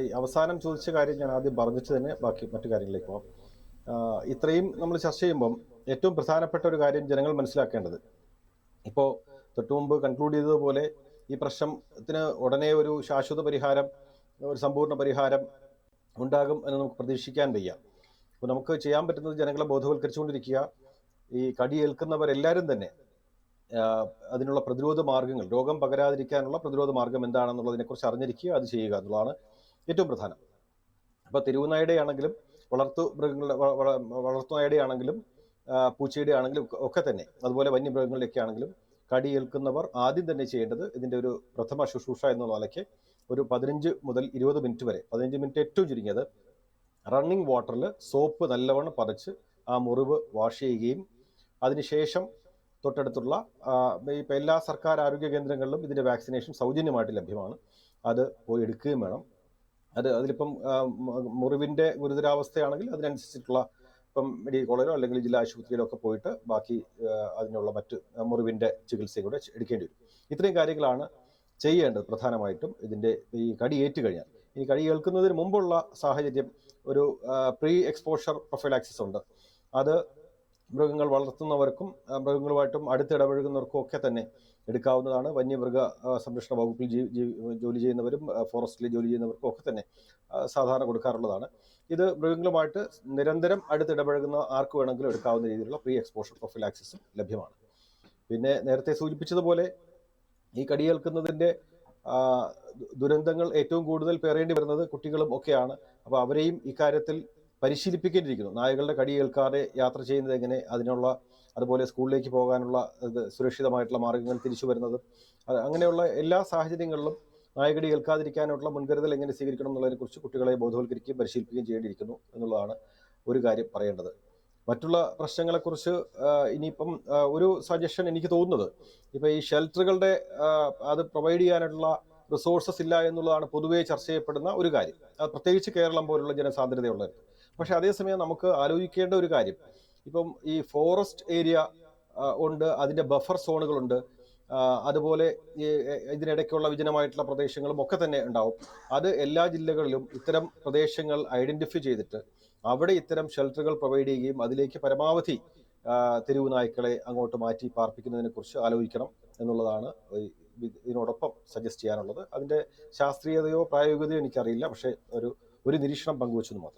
ഈ അവസാനം ചോദിച്ച കാര്യം ഞാൻ ആദ്യം പറഞ്ഞിട്ട് തന്നെ ബാക്കി മറ്റു കാര്യങ്ങളിലേക്ക് പോകാം ഇത്രയും നമ്മൾ ചർച്ച ചെയ്യുമ്പം ഏറ്റവും പ്രധാനപ്പെട്ട ഒരു കാര്യം ജനങ്ങൾ മനസ്സിലാക്കേണ്ടത്. ഇപ്പോൾ തൊട്ടു മുമ്പ് കൺക്ലൂഡ് ചെയ്തതുപോലെ ഈ പ്രശ്നത്തിന് ഉടനെ ഒരു ശാശ്വത പരിഹാരം ഒരു സമ്പൂർണ പരിഹാരം ഉണ്ടാകും എന്ന് നമുക്ക് പ്രതീക്ഷിക്കാൻ വയ്യ. അപ്പോൾ നമുക്ക് ചെയ്യാൻ പറ്റുന്നത് ജനങ്ങളെ ബോധവൽക്കരിച്ചുകൊണ്ടിരിക്കുക. ഈ കടിയേൽക്കുന്നവരെല്ലാവരും തന്നെ അതിനുള്ള പ്രതിരോധ മാർഗങ്ങൾ രോഗം പകരാതിരിക്കാനുള്ള പ്രതിരോധ മാർഗം എന്താണെന്നുള്ളതിനെക്കുറിച്ച് അറിഞ്ഞിരിക്കുക അത് ചെയ്യുക എന്നുള്ളതാണ് ഏറ്റവും പ്രധാനം. അപ്പോൾ തെരുവുനായുടെ ആണെങ്കിലും വളർത്തു മൃഗങ്ങളുടെ വളർത്തു വള- വളർത്തുനായുടെ ആണെങ്കിലും ആ, പൂച്ചയുടെ ആണെങ്കിലും ഒക്കെ- തന്നെ അതുപോലെ വന്യമൃഗങ്ങളിലൊക്കെ ആണെങ്കിലും കടിയേൽക്കുന്നവർ ആദ്യം തന്നെ ചെയ്യേണ്ടത് ഇതിന്റെ ഒരു പ്രഥമ ശുശ്രൂഷ എന്നുള്ള നിലയ്ക്ക് ഒരു പതിനഞ്ച് മുതൽ ഇരുപത് മിനിറ്റ് വരെ പതിനഞ്ച് മിനിറ്റ് ഏറ്റവും ചുരുങ്ങിയത് റണ്ണിങ് വാട്ടറിൽ സോപ്പ് നല്ലവണ്ണം പതച്ച് ആ മുറിവ് വാഷ് ചെയ്യുകയും അതിനുശേഷം തൊട്ടടുത്തുള്ള ഇപ്പം എല്ലാ സർക്കാർ ആരോഗ്യ കേന്ദ്രങ്ങളിലും ഇതിന്റെ വാക്സിനേഷൻ സൗജന്യമായിട്ട് ലഭ്യമാണ്. അത് പോയി എടുക്കുകയും വേണം. അത് അതിലിപ്പം മുറിവിന്റെ ഗുരുതരാവസ്ഥയാണെങ്കിൽ അതിനനുസരിച്ചിട്ടുള്ള ഇപ്പം മെഡിക്കൽ കോളേജോ അല്ലെങ്കിൽ ജില്ലാ ആശുപത്രിയിലോ ഒക്കെ പോയിട്ട് ബാക്കി അതിനുള്ള മറ്റ് മുറിവിന്റെ ചികിത്സയും കൂടെ എടുക്കേണ്ടി വരും. ഇത്രയും കാര്യങ്ങളാണ് ചെയ്യേണ്ടത് പ്രധാനമായിട്ടും ഇതിന്റെ ഈ കടി ഏറ്റു കഴിഞ്ഞാൽ ഈ കടി കേൾക്കുന്നതിന് മുമ്പുള്ള സാഹചര്യം ഒരു പ്രീ എക്സ്പോഷർ പ്രൊഫൈലാക്സിസ് ഉണ്ട്. അത് മൃഗങ്ങൾ വളർത്തുന്നവർക്കും മൃഗങ്ങളുമായിട്ടും അടുത്തിടപഴകുന്നവർക്കും ഒക്കെ തന്നെ എടുക്കാവുന്നതാണ്. വന്യമൃഗ സംരക്ഷണ വകുപ്പിൽ ജോലി ചെയ്യുന്നവരും ഫോറസ്റ്റിൽ ജോലി ചെയ്യുന്നവർക്കും ഒക്കെ തന്നെ സാധാരണ കൊടുക്കാറുള്ളതാണ്. ഇത് മൃഗങ്ങളുമായിട്ട് നിരന്തരം അടുത്തിടപഴകുന്ന ആർക്ക് വേണമെങ്കിലും എടുക്കാവുന്ന രീതിയിലുള്ള പ്രീ എക്സ്പോഷർ പ്രൊഫിലാക്സിസും ലഭ്യമാണ്. പിന്നെ നേരത്തെ സൂചിപ്പിച്ചതുപോലെ ഈ കടിയേൽക്കുന്നതിന്റെ ദുരന്തങ്ങൾ ഏറ്റവും കൂടുതൽ പേറേണ്ടി വരുന്നത് കുട്ടികളും ഒക്കെയാണ്. അപ്പോൾ അവരെയും ഇക്കാര്യത്തിൽ പരിശീലിപ്പിക്കേണ്ടിയിരിക്കുന്നു. നായകളുടെ കടി കേൾക്കാതെ യാത്ര ചെയ്യുന്നത് എങ്ങനെ? അതിനുള്ള അതുപോലെ സ്കൂളിലേക്ക് പോകാനുള്ള സുരക്ഷിതമായിട്ടുള്ള മാർഗങ്ങൾ തിരിച്ചു വരുന്നത്. അങ്ങനെയുള്ള എല്ലാ സാഹചര്യങ്ങളിലും നായകടി ഏൽക്കാതിരിക്കാനുള്ള മുൻകരുതൽ എങ്ങനെ സ്വീകരിക്കണം എന്നുള്ളതിനെക്കുറിച്ച് കുട്ടികളെ ബോധവൽക്കരിക്കുകയും പരിശീലിപ്പിക്കുകയും ചെയ്യേണ്ടിയിരിക്കുന്നു എന്നുള്ളതാണ് ഒരു കാര്യം പറയേണ്ടത്. മറ്റുള്ള പ്രശ്നങ്ങളെക്കുറിച്ച് ഇനിയിപ്പം ഒരു സജഷൻ എനിക്ക് തോന്നുന്നത്. ഇപ്പം ഈ ഷെൽട്ടറുകളുടെ അത് പ്രൊവൈഡ് ചെയ്യാനുള്ള റിസോഴ്സസ് ഇല്ല എന്നുള്ളതാണ് പൊതുവേ ചർച്ച ചെയ്യപ്പെടുന്ന ഒരു കാര്യം. പ്രത്യേകിച്ച് കേരളം പോലുള്ള ജനസാന്ദ്രതയുള്ളത് പക്ഷെ അതേസമയം നമുക്ക് ആലോചിക്കേണ്ട ഒരു കാര്യം. ഇപ്പം ഈ ഫോറസ്റ്റ് ഏരിയ ഉണ്ട് അതിന്റെ ബഫർ സോണുകളുണ്ട് അതുപോലെ ഈ ഇതിനിടയ്ക്കുള്ള വിജനമായിട്ടുള്ള പ്രദേശങ്ങളും ഒക്കെ തന്നെ ഉണ്ടാവും. അത് എല്ലാ ജില്ലകളിലും ഇത്തരം പ്രദേശങ്ങൾ ഐഡന്റിഫൈ ചെയ്തിട്ട് അവിടെ ഇത്തരം ഷെൽട്ടറുകൾ പ്രൊവൈഡ് ചെയ്യുകയും അതിലേക്ക് പരമാവധി തെരുവ് നായ്ക്കളെ അങ്ങോട്ട് മാറ്റി പാർപ്പിക്കുന്നതിനെ കുറിച്ച് ആലോചിക്കണം എന്നുള്ളതാണ് ഇതിനോടൊപ്പം സജസ്റ്റ് ചെയ്യാനുള്ളത്. അതിന്റെ ശാസ്ത്രീയതയോ പ്രായോഗികതയോ എനിക്കറിയില്ല. പക്ഷേ ഒരു ഒരു നിരീക്ഷണം പങ്കുവച്ചെന്ന് മാത്രം.